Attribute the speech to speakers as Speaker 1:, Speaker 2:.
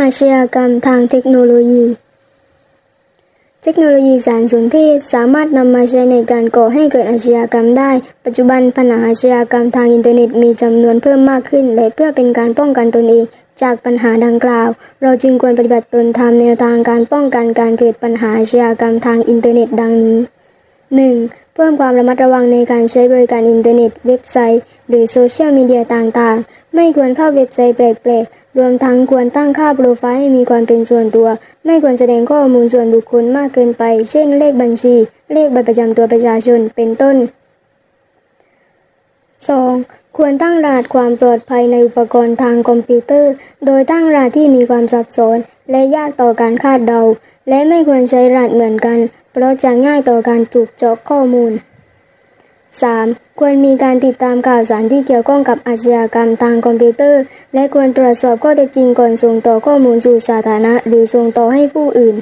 Speaker 1: อาชญากรรมทางเทคโนโลยี เทคโนโลยีสารสนเทศสามารถนำมาใช้ในการก่อให้เกิดอาชญากรรมได้ ปัจจุบันปัญหาอาชญากรรมทางอินเทอร์เน็ตมีจำนวนเพิ่มมากขึ้น และเพื่อเป็นการป้องกันตนเอง จากปัญหาดังกล่าว เราจึงควรปฏิบัติตนตามแนวทางการป้องกันการเกิดปัญหาอาชญากรรมทางอินเทอร์เน็ต ดังนี้ 1. เพิ่มความระมัดระวังในการใช้บริการอินเทอร์เน็ต เว็บไซต์ หรือโซเชียลมีเดียต่างๆ ไม่ควรเข้าเว็บไซต์แปลกๆ รวมทั้งควรตั้งค่าโปรไฟล์ให้มีความเป็นส่วนตัว ไม่ควรแสดงข้อมูลส่วนบุคคลมากเกินไป เช่น เลขบัญชี เลขบัตรประจำตัวประชาชน เป็นต้น 2. ควรตั้งรหัสความปลอดภัยในอุปกรณ์ทางคอมพิวเตอร์ โดยตั้งรหัสที่มีความซับซ้อนและยากต่อการคาดเดา และไม่ควรใช้รหัสเหมือนกัน เพราะจะง่ายต่อการถูกเจาะข้อมูล 3. ควรมีการติดตามข่าวสารที่เกี่ยวข้องกับอาชญากรรมทางคอมพิวเตอร์ และควรตรวจสอบข้อเท็จจริงก่อนส่งต่อข้อมูลสู่สาธารณะ หรือส่งต่อให้ผู้อื่น